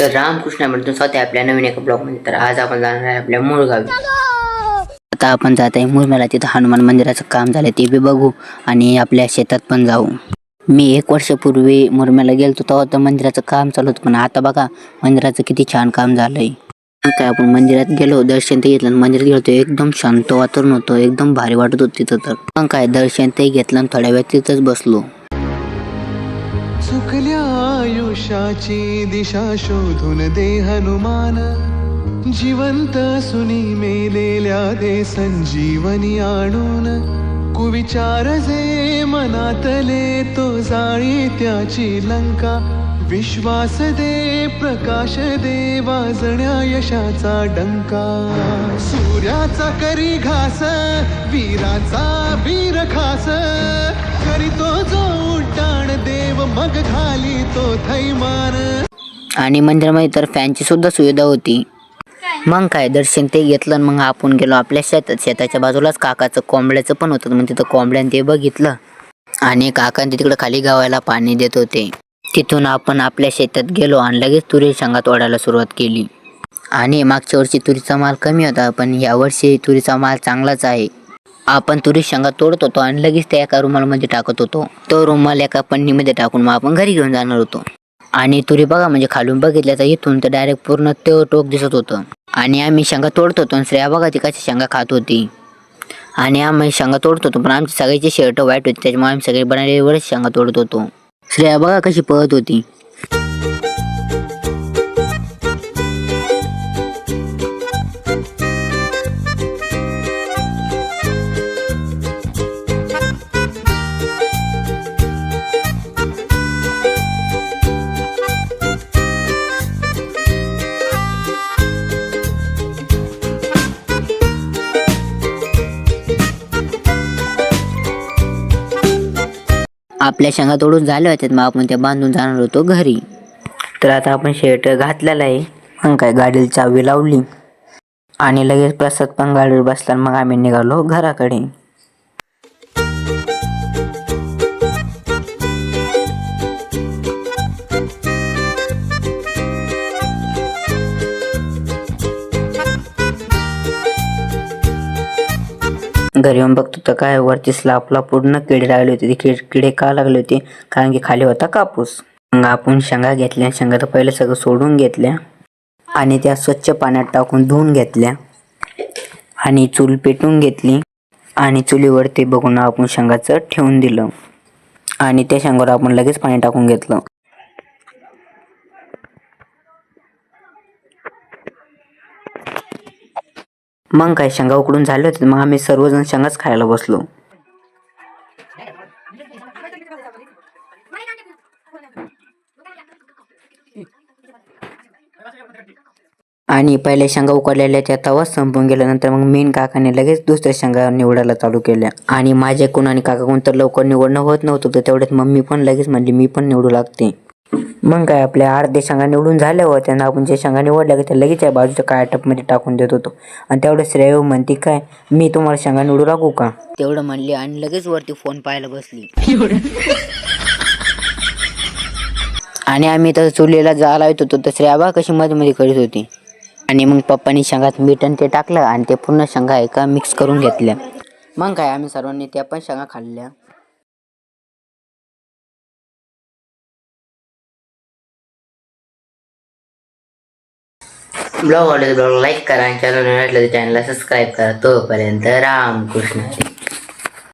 तर रामकृष्ण म्हणतो स्वतः आपल्या नवीन एका ब्लॉगमध्ये तर आज आपण जाणार आहे आपल्या मूळ गावी. आता आपण जात आहे मुरमेला. तिथं हनुमान मंदिराचं काम झालं ते बी बघू आणि आपल्या शेतात पण जाऊ. मी एक वर्षापूर्वी मुरमेला गेलो तेव्हा तर मंदिराचं काम चालू होतं पण आता बघा मंदिराचं किती छान काम झालंय. काय आपण मंदिरात गेलो दर्शन ते घेतलं आणि मंदिरात गेलो तर एकदम शांत वातावरण होतं एकदम भारी वाटत होतं तिथं तर. पण काय दर्शन ते घेतलं आणि थोड्या वेळ तिथंच बसलो. आयुष्याची दिशा शोधून दे हनुमान. जिवंत सुनी मेलेल्या दे संजीवनी आणून. कुविचार जे मनातले तो जाळी त्याची लंका. विश्वास दे प्रकाश दे वाजण्या यशाचा डंका. सूर्याचा करी घास वीराचा वीर खास. करीतो जो उड्डाण देव मग घाली तो थैमान. आणि मंदिरामध्ये तर फॅनची सुद्धा सुविधा होती. मग काय दर्शन ते घेतलं आणि मग आपण गेलो आपल्या शेतात. शेताच्या बाजूलाच काकाचं कोंबड्याचं पण होतं. मग तिथं कोंबड्याने ते बघितलं. आणि काकांनी तिकडे खाली गावायला पाणी देत होते. तिथून आपण आपल्या शेतात गेलो आणि लगेच तुरी शंगात ओढायला सुरुवात केली. आणि मागच्या वर्षी तुरीचा माल कमी होता पण यावर्षी तुरीचा माल चांगलाच आहे. आपण तुरी शेंगा तोडत होतो आणि लगेच त्या एका रुमालमध्ये टाकत होतो. तो रुमाल एका पन्नीमध्ये टाकून मग आपण घरी घेऊन जाणार होतो. आणि तुरी बघा म्हणजे खालून बघितल्या तर इथून तर डायरेक्ट पूर्ण ते टोक दिसत होतं. आणि आम्ही शेंगा तोडत होतो आणि श्रेया बघा ती कशी शेंगा खात होती. आणि आम्ही शेंगा तोडत होतो पण आमची सगळ्याचे शर्ट वाईट होती त्याच्यामुळे आम्ही सगळे बनायला शेंगा तोडत होतो. श्रेया बघा कशी पळत होती. आपल्या शेंगा तोडून झाल्या होत्यात मग आपण त्या बांधून जाणार होतो घरी. तर आता आपण शर्ट घातलेला आहे. मग काय गाडीला चावी लावली. आणि लगेच प्रसाद पण गाडीवर बसला मग आम्ही निघालो घराकडे. घरी येऊन बघतो. तर काय वरती स्लापला पूर्ण किडे लागले होते. ते किड- किडे का लागले होते? कारण की खाली होता कापूस. मग आपण शेंगा घेतल्या. शेंगा तर पहिले सगळं सोडून घेतल्या. आणि त्या स्वच्छ पाण्यात टाकून धुवून घेतल्या. आणि चूल पेटून घेतली. आणि चुलीवरती बघून आपण शेंगाचं ठेवून दिलं. आणि त्या शेंगावर आपण लगेच पाणी टाकून घेतलं. मग काय शेंगा उकडून झाले होते मग आम्ही सर्वजण शेंगाच खायला बसलो. आणि पहिले शेंगा उकडलेल्या त्या तवाच संपून गेल्यानंतर मग मेन काकाने लगेच दुसऱ्या शेंगा निवडायला चालू केल्या. आणि माझ्याकडून आणि काकाकडून तर लवकर निवडणं होत नव्हतं तर तेवढ्यात मम्मी पण लगेच म्हणली मी पण निवडू लागते. मग काय आपल्या अर्ध्या शेंगा निवडून झाल्या होत्या आणि आपण जे शेंगा निवडल्या की त्या लगेच या बाजूच्या काळ्या टपमध्ये टाकून देत होतो. आणि तेवढं श्रेय म्हणते काय मी तुम्हाला शेंगा निवडू लागू का? तेवढं म्हणली आणि लगेच वरती फोन पाहायला बसली. आणि आम्ही तर चुलीला जायला येत होतो तर श्रेयाबा कशी मध्ये मध्ये करीत होती. आणि मग पप्पानी शेंगात मीठ आणि ते टाकलं आणि ते पूर्ण शेंगा एका मिक्स करून घेतल्या. मग काय आम्ही सर्वांनी त्या पण शेंगा खाल्ल्या. ब्लॉग आवडले ब्लॉग लाईक करा आणि चॅनल चॅनलला सबस्क्राईब करा. तोपर्यंत रामकृष्ण.